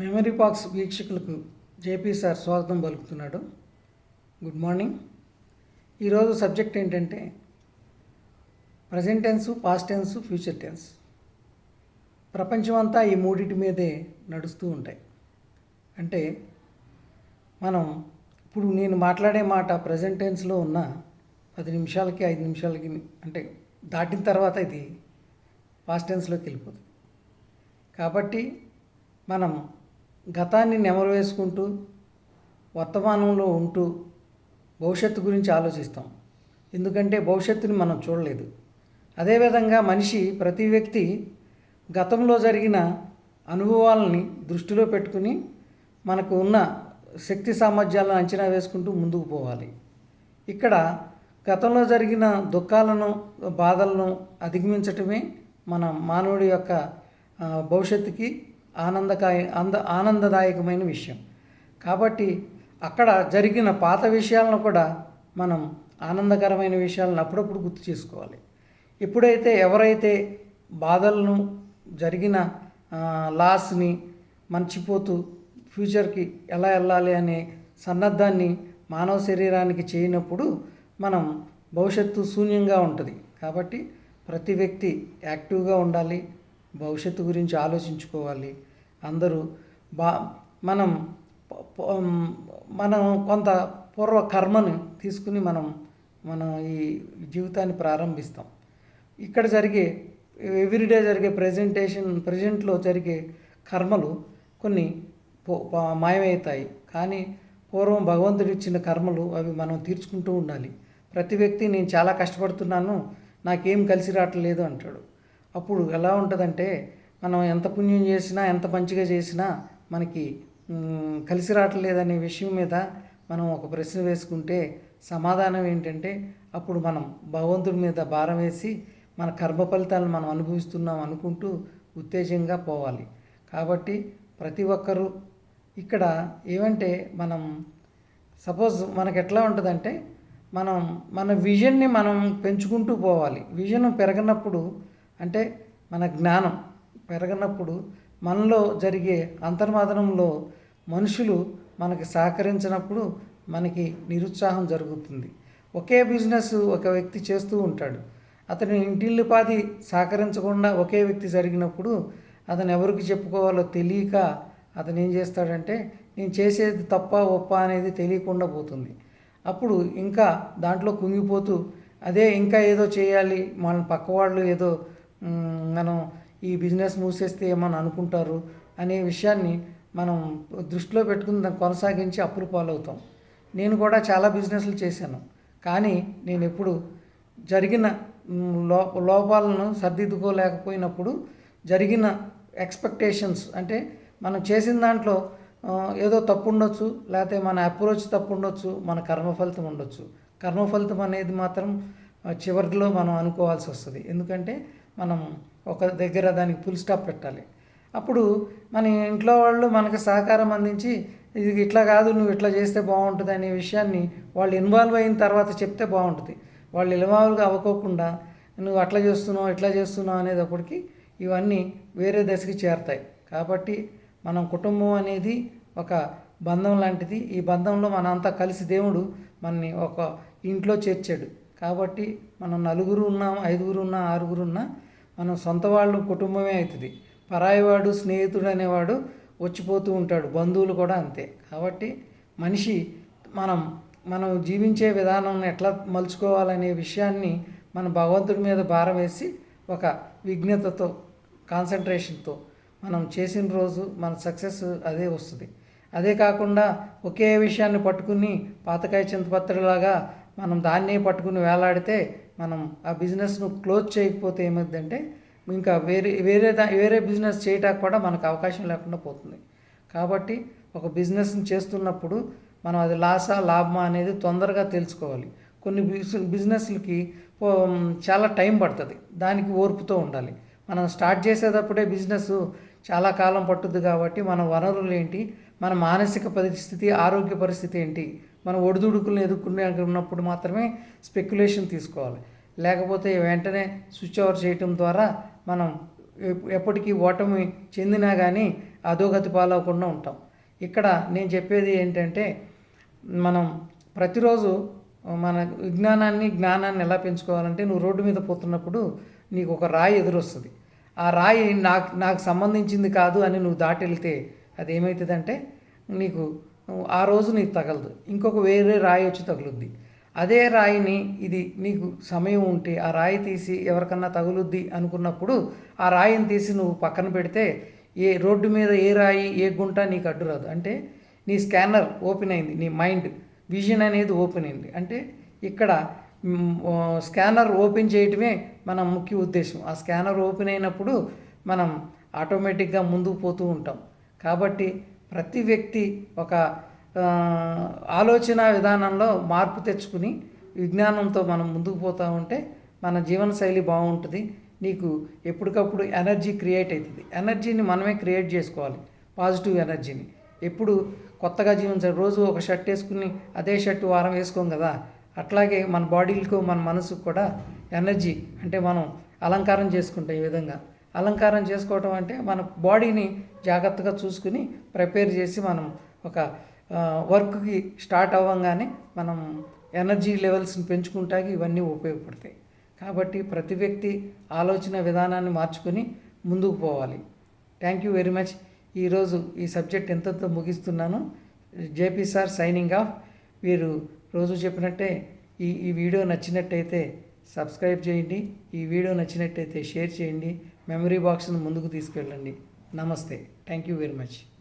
Memory box వీక్షకులకు JP sir స్వాగతం పలుకుతున్నాడు. గుడ్ మార్నింగ్ ఈరోజు సబ్జెక్ట్ ఏంటంటే present tense past tense future tense ప్రపంచం అంతా ఈ మూడింటి మీదే నడుస్తూ ఉంటాయి. అంటే మనం ఇప్పుడు నేను మాట్లాడే మాట ప్రజెంట్ టెన్స్లో ఉన్న పది నిమిషాలకి ఐదు నిమిషాలకి అంటే దాటిన తర్వాత ఇది పాస్ట్ టెన్స్లోకి వెళ్ళిపోతుంది. కాబట్టి మనం గతాన్ని నెమరు వేసుకుంటూ వర్తమానంలో ఉంటూ భవిష్యత్తు గురించి ఆలోచిస్తాం. ఎందుకంటే భవిష్యత్తుని మనం చూడలేదు. అదేవిధంగా మనిషి ప్రతి వ్యక్తి గతంలో జరిగిన అనుభవాలని దృష్టిలో పెట్టుకుని మనకు ఉన్న శక్తి సామర్థ్యాలను అంచనా వేసుకుంటూ ముందుకు పోవాలి. ఇక్కడ గతంలో జరిగిన దుఃఖాలను బాధలను అధిగమించటమే మన మానవుడి యొక్క భవిష్యత్తుకి ఆనందకాయ అంద ఆనందదాయకమైన విషయం. కాబట్టి అక్కడ జరిగిన పాత విషయాలను కూడా మనం ఆనందకరమైన విషయాలను అప్పుడప్పుడు గుర్తు చేసుకోవాలి. ఎప్పుడైతే ఎవరైతే బాధలను జరిగిన లాస్ని మర్చిపోతూ ఫ్యూచర్కి ఎలా వెళ్ళాలి అనే సన్నద్ధాన్ని మానవ శరీరానికి చేయనప్పుడు మనం భవిష్యత్తు శూన్యంగా ఉంటుంది. కాబట్టి ప్రతి వ్యక్తి యాక్టివ్గా ఉండాలి. భవిష్యత్తు గురించి ఆలోచించుకోవాలి. అందరూ బా మనం మనం కొంత పూర్వ కర్మను తీసుకుని మనం మనం ఈ జీవితాన్ని ప్రారంభిస్తాం. ఇక్కడ జరిగే ఎవ్రీడే జరిగే ప్రజెంటేషన్ ప్రజెంట్లో జరిగే కర్మలు కొన్ని మాయమవుతాయి. కానీ పూర్వం భగవంతుడు ఇచ్చిన కర్మలు అవి మనం తీర్చుకుంటూ ఉండాలి. ప్రతి వ్యక్తి నేను చాలా కష్టపడుతున్నాను నాకేం కలిసి రావట్లేదు అంటాడు. అప్పుడు ఎలా ఉంటుందంటే మనం ఎంత పుణ్యం చేసినా ఎంత మంచిగా చేసినా మనకి కలిసి రావట్లేదనే విషయం మీద మనం ఒక ప్రశ్న వేసుకుంటే సమాధానం ఏంటంటే అప్పుడు మనం భగవంతుడి మీద భారం వేసి మన కర్మ ఫలితాలను మనం అనుభవిస్తున్నాం అనుకుంటూ ఉత్తేజంగా పోవాలి. కాబట్టి ప్రతి ఒక్కరూ ఇక్కడ ఏమంటే మనం సపోజ్ మనకు ఎట్లా ఉంటుందంటే మనం మన విజన్ని మనం పెంచుకుంటూ పోవాలి. విజన్ పెరగనప్పుడు అంటే మన జ్ఞానం పెరగనప్పుడు మనలో జరిగే అంతర్మాదనంలో మనుషులు మనకి సహకరించినప్పుడు మనకి నిరుత్సాహం జరుగుతుంది. ఒకే బిజినెస్ ఒక వ్యక్తి చేస్తూ ఉంటాడు. అతని ఇంటిల్లిపాది సహకరించకుండా ఒకే వ్యక్తి జరిగినప్పుడు అతను ఎవరికి చెప్పుకోవాలో తెలియక అతను ఏం చేస్తాడంటే నేను చేసేది తప్ప ఒప్ప అనేది తెలియకుండా పోతుంది. అప్పుడు ఇంకా దాంట్లో కుంగిపోతూ అదే ఇంకా ఏదో చేయాలి మన పక్క వాళ్ళు ఏదో మనం ఈ బిజినెస్ మూసేస్తే ఏమని అనుకుంటారు అనే విషయాన్ని మనం దృష్టిలో పెట్టుకుని దాన్ని కొనసాగించి అప్పులు పాలవుతాం. నేను కూడా చాలా బిజినెస్లు చేశాను. కానీ నేను ఎప్పుడు జరిగిన లో లోపాలను సర్దిద్దుకోలేకపోయినప్పుడు జరిగిన ఎక్స్పెక్టేషన్స్ అంటే మనం చేసిన దాంట్లో ఏదో తప్పు ఉండొచ్చు లేకపోతే మన అప్రోచ్ తప్పు ఉండొచ్చు మన కర్మ ఫలితం ఉండొచ్చు. కర్మ ఫలితం అనేది మాత్రం చివరిలో మనం అనుకోవాల్సి వస్తుంది. ఎందుకంటే మనం ఒక దగ్గర దానికి ఫుల్ స్టాప్ పెట్టాలి. అప్పుడు మన ఇంట్లో వాళ్ళు మనకు సహకారం అందించి ఇది ఇట్లా కాదు నువ్వు ఇట్లా చేస్తే బాగుంటుంది అనే విషయాన్ని వాళ్ళు ఇన్వాల్వ్ అయిన తర్వాత చెప్తే బాగుంటుంది. వాళ్ళు ఇన్వాల్వ్గా అవ్వకోకుండా నువ్వు అట్లా చేస్తున్నావు ఇట్లా చేస్తున్నావు అనేటప్పటికి ఇవన్నీ వేరే దశకి చేరతాయి. కాబట్టి మనం కుటుంబం అనేది ఒక బంధం లాంటిది. ఈ బంధంలో మనంతా కలిసి దేవుడు మనని ఒక ఇంట్లో చేర్చాడు. కాబట్టి మనం నలుగురు ఉన్నాం ఐదుగురు ఉన్నా ఆరుగురు ఉన్నా మనం సొంత వాళ్ళు కుటుంబమే అవుతుంది. పరాయివాడు స్నేహితుడు అనేవాడు వచ్చిపోతూ ఉంటాడు. బంధువులు కూడా అంతే. కాబట్టి మనిషి మనం మనం జీవించే విధానం ఎట్లా మలుచుకోవాలనే విషయాన్ని మన భగవంతుడి మీద భారం వేసి ఒక విఘ్నతతో కాన్సన్ట్రేషన్తో మనం చేసిన రోజు మన సక్సెస్ అదే వస్తుంది. అదే కాకుండా ఒకే విషయాన్ని పట్టుకుని పాతకాయ చింతపత్రలాగా మనం దాన్నే పట్టుకుని వేలాడితే మనం ఆ బిజినెస్ను క్లోజ్ చేయకపోతే ఏమవుతుందంటే ఇంకా వేరే వేరే దా వేరే బిజినెస్ చేయటానికి కూడా మనకు అవకాశం లేకుండా పోతుంది. కాబట్టి ఒక బిజినెస్ని చేస్తున్నప్పుడు మనం అది లాసా లాభమా అనేది తొందరగా తెలుసుకోవాలి. కొన్ని బిజినెస్లకి చాలా టైం పడుతుంది. దానికి ఓర్పుతో ఉండాలి. మనం స్టార్ట్ చేసేటప్పుడే బిజినెస్ చాలా కాలం పట్టుద్ది కాబట్టి మన వనరులు ఏంటి మన మానసిక పరిస్థితి ఆరోగ్య పరిస్థితి ఏంటి? మనం ఒడిదుడుకులను ఎదుర్కొనే ఉన్నప్పుడు మాత్రమే స్పెక్యులేషన్ తీసుకోవాలి. లేకపోతే వెంటనే స్విచ్ ఓవర్ చేయటం ద్వారా మనం ఎప్పటికీ ఓటమి చెందినా కానీ అధోగతి పాలవకుండా ఉంటాం. ఇక్కడ నేను చెప్పేది ఏంటంటే మనం ప్రతిరోజు మన విజ్ఞానాన్ని జ్ఞానాన్ని ఎలా పెంచుకోవాలంటే నువ్వు రోడ్డు మీద పోతున్నప్పుడు నీకు ఒక రాయి ఎదురొస్తుంది. ఆ రాయి నాకు నాకు సంబంధించింది కాదు అని నువ్వు దాటి వెళ్తే అది ఏమవుతుందంటే నీకు ఆ రోజు నీకు తగలదు. ఇంకొక వేరే రాయి వచ్చి తగులుద్ది. అదే రాయిని ఇది నీకు సమయం ఉంటే ఆ రాయి తీసి ఎవరికన్నా తగులుద్ది అనుకున్నప్పుడు ఆ రాయిని తీసి నువ్వు పక్కన పెడితే ఏ రోడ్డు మీద ఏ రాయి ఏ గుంట నీకు అడ్డు రాదు. అంటే నీ స్కానర్ ఓపెన్ అయింది నీ మైండ్ విజన్ అనేది ఓపెన్ అయింది. అంటే ఇక్కడ స్కానర్ ఓపెన్ చేయటమే మన ముఖ్య ఉద్దేశం. ఆ స్కానర్ ఓపెన్ అయినప్పుడు మనం ఆటోమేటిక్గా ముందుకు పోతూ ఉంటాం. కాబట్టి ప్రతి వ్యక్తి ఒక ఆలోచన విధానంలో మార్పు తెచ్చుకుని విజ్ఞానంతో మనం ముందుకు పోతూ ఉంటే మన జీవన శైలి బాగుంటుంది. నీకు ఎప్పటికప్పుడు ఎనర్జీ క్రియేట్ అవుతుంది ఎనర్జీని మనమే క్రియేట్ చేసుకోవాలి. పాజిటివ్ ఎనర్జీని. ఎప్పుడు కొత్తగా జీవించాలి రోజు ఒక షర్ట్ వేసుకుని అదే షర్ట్ వారం వేసుకోం కదా. అట్లాగే మన బాడీలకు మన మనసుకు కూడా ఎనర్జీ అంటే మనం అలంకారం చేసుకుంటాం ఈ విధంగా. అలంకారం చేసుకోవటం అంటే మన బాడీని జాగ్రత్తగా చూసుకుని ప్రిపేర్ చేసి మనం ఒక వర్క్కి స్టార్ట్ అవ్వగానే మనం ఎనర్జీ లెవెల్స్ని పెంచుకుంటాకి ఇవన్నీ ఉపయోగపడతాయి. కాబట్టి ప్రతి వ్యక్తి ఆలోచన విధానాన్ని మార్చుకొని ముందుకు పోవాలి. థ్యాంక్ యూ వెరీ మచ్ ఈరోజు ఈ సబ్జెక్ట్ ఎంతతో ముగిస్తున్నాను. JP sir signing off. వీరు రోజు చెప్పినట్టే ఈ ఈ వీడియో నచ్చినట్టయితే సబ్స్క్రైబ్ చేయండి. ఈ వీడియో నచ్చినట్టయితే షేర్ చేయండి. మెమరీ బాక్స్ను ముందుకు తీసుకెళ్ళండి. నమస్తే. Thank you very much.